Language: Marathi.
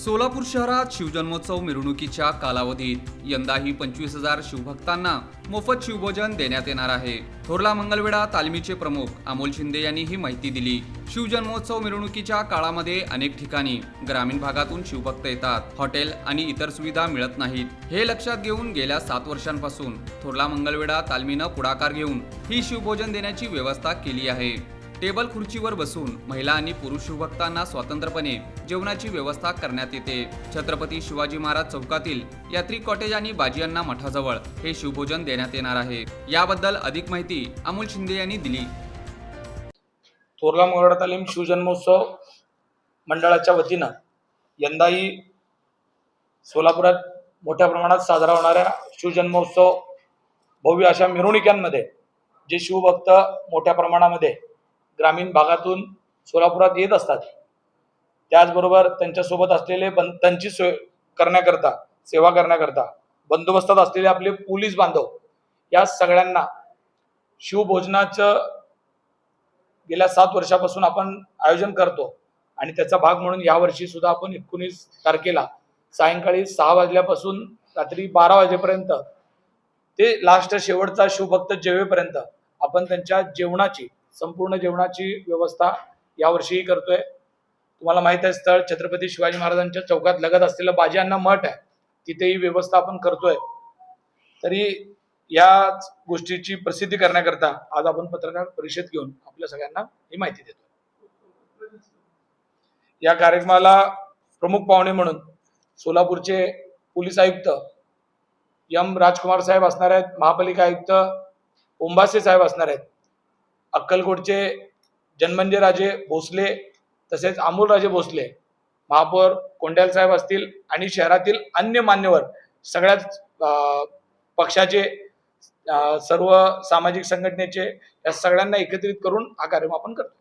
सोलापूर शहरात शिवजन्मोत्सव मिरवणुकीच्या कालावधीत यंदाही पंचवीस हजार शिवभक्तांना मोफत शिवभोजन देण्यात येणार आहे. थोरला मंगलवेढा तालमीचे प्रमुख अमोल शिंदे यांनी ही माहिती दिली. शिवजन्मोत्सव मिरवणुकीच्या काळामध्ये अनेक ठिकाणी ग्रामीण भागातून शिवभक्त येतात. हॉटेल आणि इतर सुविधा मिळत नाहीत. हे लक्षात घेऊन गेल्या सात वर्षांपासून थोरला मंगलवेढा तालमीनं पुढाकार घेऊन ही शिवभोजन देण्याची व्यवस्था केली आहे. टेबल खुर्चीवर बसून महिला आणि पुरुष शिवभक्तांना स्वतंत्रपणे जेवणाची व्यवस्था करण्यात येते. छत्रपती शिवाजी महाराज चौकातील यात्री कॉटेज आणि बाजियांना मठाजवळ हे शिवभोजन देण्यात येणार आहे. याबद्दल अधिक माहिती अमोल शिंदे यांनी दिली. थोरला मंगळवार तालीम शिवजन्मोत्सव मंडळाच्या वतीनं यंदाही सोलापुरात मोठ्या प्रमाणात साजरा होणाऱ्या शिवजन्मोत्सव भव्य अशा मिरवणुक्यांमध्ये जे शिवभक्त मोठ्या प्रमाणामध्ये ग्रामीण भागातून सोलापुरात येत असतात. त्याचबरोबर त्यांच्यासोबत असलेले बं त्यांची सोय करण्याकरता सेवा करण्याकरता बंदोबस्तात असलेले आपले पोलीस बांधव या सगळ्यांना शिवभोजनाचं गेल्या सात वर्षापासून आपण आयोजन करतो आणि त्याचा भाग म्हणून यावर्षी सुद्धा आपण एकोणीस तारखेला सायंकाळी सहा वाजल्यापासून रात्री बारा वाजेपर्यंत ते लास्ट शेवटचा शिवभक्त जेवेपर्यंत आपण त्यांच्या जेवणाची संपूर्ण जेवणाची व्यवस्था यावर्षीही करतोय. तुम्हाला माहीत आहे स्थळ छत्रपती शिवाजी महाराजांच्या चौकात लगत असलेलं बाजीअण्णा मठ आहे. तिथेही व्यवस्था आपण करतोय. तरी या गोष्टीची प्रसिद्धी करण्याकरता आज आपण पत्रकार परिषद घेऊन आपल्या सगळ्यांना ही माहिती देतो या कार्यक्रमाला प्रमुख पाहुणे म्हणून सोलापूरचे पोलीस आयुक्त एम राजकुमार साहेब असणार आहेत महापालिका आयुक्त ओंबासे साहेब असणार आहेत. अक्कलकोटचे जन्मंजय राजे भोसले तसेच अमोलराजे भोसले महापौर कोंड्याल साहेब असतील आणि शहरातील अन्य मान्यवर सगळ्याच पक्षाचे सर्व सामाजिक संघटनेचे या सगळ्यांना एकत्रित करून हा कार्यक्रम आपण करतो